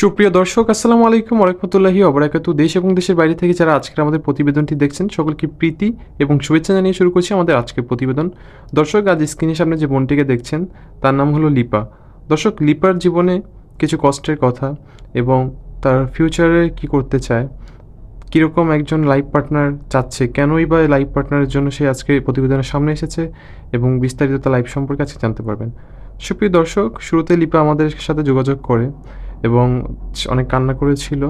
সুপ্রিয় দর্শক, আসসালামু আলাইকুম ওরহমতুল্লাহি অবরাকাতু দেশ এবং দেশের বাইরে থেকে যারা আজকের আমাদের প্রতিবেদনটি দেখছেন, সকলকে প্রীতি এবং শুভেচ্ছা জানিয়ে শুরু করছি আমাদের আজকের প্রতিবেদন। দর্শক, আজ স্ক্রিনের সামনে যে বোনটিকে দেখছেন, তার নাম হলো লিপা। দর্শক, লিপার জীবনে কিছু কষ্টের কথা এবং তার ফিউচারে কি করতে চায়, কীরকম একজন লাইফ পার্টনার চাচ্ছে, কেনই বা লাইফ পার্টনারের জন্য সে আজকে প্রতিবেদনের সামনে এসেছে এবং বিস্তারিত তার লাইফ সম্পর্কে আজকে জানতে পারবেন। সুপ্রিয় দর্শক, শুরুতে লিপা আমাদের সাথে যোগাযোগ করে। এবং অনেক কান্না করেছিল।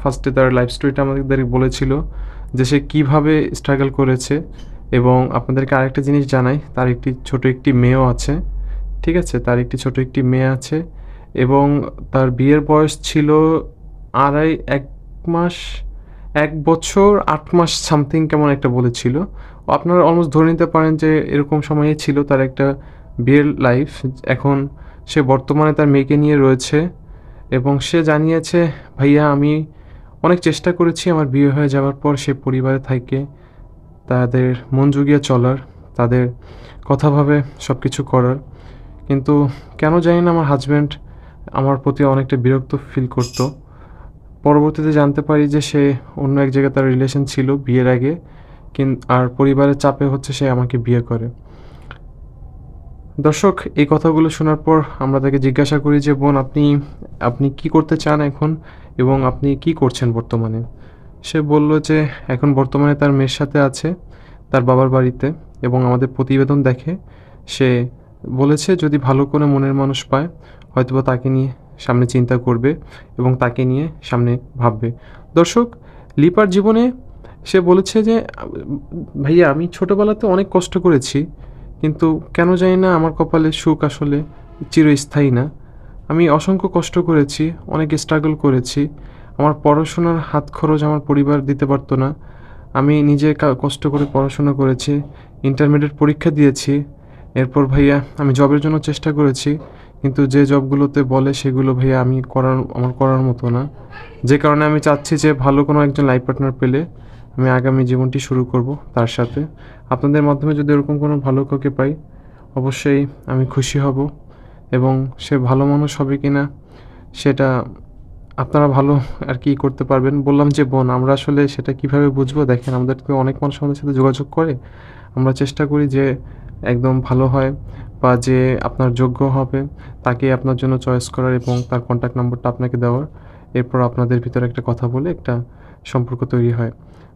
ফার্স্টে তার লাইফ স্টোরিটা আমাদের বলেছিল যে সে কীভাবে স্ট্রাগল করেছে এবং আপনাদেরকে আরেকটা জিনিস জানাই, তার একটি ছোট একটি মেয়েও আছে, ঠিক আছে? তার একটি ছোট একটি মেয়ে আছে এবং তার বিয়ের বয়স ছিল আড়াই, এক মাস, এক বছর, আট মাস সামথিং কেমন একটা বলেছিল। আপনারা অলমোস্ট ধরে নিতে পারেন যে এরকম সময়ে ছিল তার একটা বিয়ের লাইফ এখন সে বর্তমানে তার মেয়েকে নিয়ে রয়েছে। এবং সে জানিয়েছে, ভাইয়া, আমি অনেক চেষ্টা করেছি আমার বিয়ে হয়ে যাওয়ার পর সে পরিবারে থাকে তাদের মন জুগিয়ে চলার, তাদের কথাভাবে সব কিছু করার। কিন্তু কেন জানি না আমার হাজব্যান্ড আমার প্রতি অনেকটা বিরক্ত ফিল করতো। পরবর্তীতে জানতে পারি যে সে অন্য এক জায়গায় তার রিলেশন ছিল বিয়ের আগে, কিন, আর পরিবারের চাপে হচ্ছে সে আমাকে বিয়ে করে। দর্শক, এই কথাগুলো শোনার পর আমরা তাকে জিজ্ঞাসা করি যে, বোন, আপনি আপনি কি করতে চান এখন এবং আপনি কি করছেন বর্তমানে? সে বলল যে, এখন বর্তমানে তার মেয়ের সাথে আছে, তার বাবার বাড়িতে এবং আমাদের প্রতিবেদন দেখে। সে বলেছে, যদি ভালো করে মনের মানুষ পায়, হয়তোবা তাকে নিয়ে সামনে চিন্তা করবে এবং তাকে নিয়ে সামনে ভাববে। দর্শক, লিপার জীবনে সে বলেছে যে, ভাইয়া, আমি ছোটোবেলাতে অনেক কষ্ট করেছি। কিন্তু কেন জানি না আমার কপালে সুখ আসলে চিরস্থায়ী না। আমি অসংখ্য কষ্ট করেছি, অনেক স্ট্রাগল করেছি। আমার পড়াশোনার হাত খরচ আমার পরিবার দিতে পারতো না। আমি নিজে কষ্ট করে পড়াশোনা করেছি ইন্টারমিডিয়েট পরীক্ষা দিয়েছি। এরপর ভাইয়া, আমি জবের জন্য চেষ্টা করেছি, কিন্তু যে জবগুলোতে বলে সেগুলো ভাইয়া আমি করার আমার করার মতো না। যে কারণে আমি চাচ্ছি যে ভালো কোনো একজন লাইফ পার্টনার পেলে আমি আগামী জীবনটি শুরু করব তার সাথে। আপনাদের মাধ্যমে যদি এরকম কোনো ভালো কাউকে পাই, অবশ্যই আমি খুশি হব এবং সে ভালো মানুষ হবে কি না সেটা আপনারা ভালো আর কি করতে পারবেন। বললাম যে বোন, আমরা আসলে সেটা কীভাবে বুঝব? দেখেন আমাদেরকে অনেক মানুষ আমাদের সাথে যোগাযোগ করে। আমরা চেষ্টা করি যে একদম ভালো হয় বা যে আপনার যোগ্য হবে তাকে আপনার জন্য চয়েস করার এবং তার কন্ট্যাক্ট নম্বরটা আপনাকে দেওয়ার। এরপর আপনাদের ভিতরে একটা কথা বলে একটা সম্পর্ক তৈরি হয়।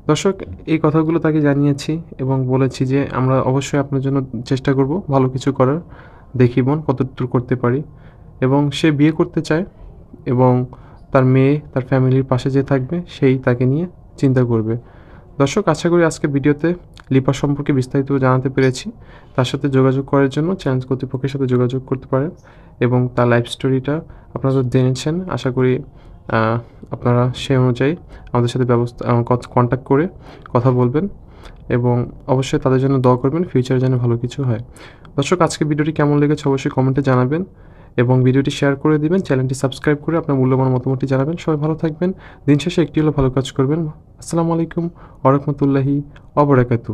দর্শক, এই কথাগুলো তাকে জানিয়েছি এবং বলেছি যে আমরা অবশ্যই আপনার জন্য চেষ্টা করব ভালো কিছু করার। দেখি বোন কতদূর করতে পারি। এবং সে বিয়ে করতে চায় এবং তার মেয়ে, তার ফ্যামিলির পাশে যে থাকবে, সেই তাকে নিয়ে চিন্তা করবে। দর্শক, আশা করি আজকে ভিডিওতে লিপা সম্পর্কে বিস্তারিত জানাতে পেরেছি। তার সাথে যোগাযোগ করার জন্য চ্যানেল কর্তৃপক্ষের সাথে যোগাযোগ করতে পারেন এবং তার লাইফ স্টোরিটা আপনারা জেনেছেন, আশা করি আপনারা সেই অনুযায়ী আমাদের সাথে ব্যবস্থা কন্ট্যাক্ট করে কথা বলবেন এবং অবশ্যই তাদের জন্য দোয়া করবেন ফিউচারে যেন ভালো কিছু হয়। দর্শক, আজকে ভিডিওটি কেমন লেগেছে অবশ্যই কমেন্টে জানাবেন এবং ভিডিওটি শেয়ার করে দিবেন চ্যানেলটি সাবস্ক্রাইব করে আপনার মূল্যবান মতামতটি জানাবেন। সবাই ভালো থাকবেন, দিন শেষে একটি হলো ভালো কাজ করবেন। আসসালামু আলাইকুম ওরহমতুল্লাহি অবরাকাতু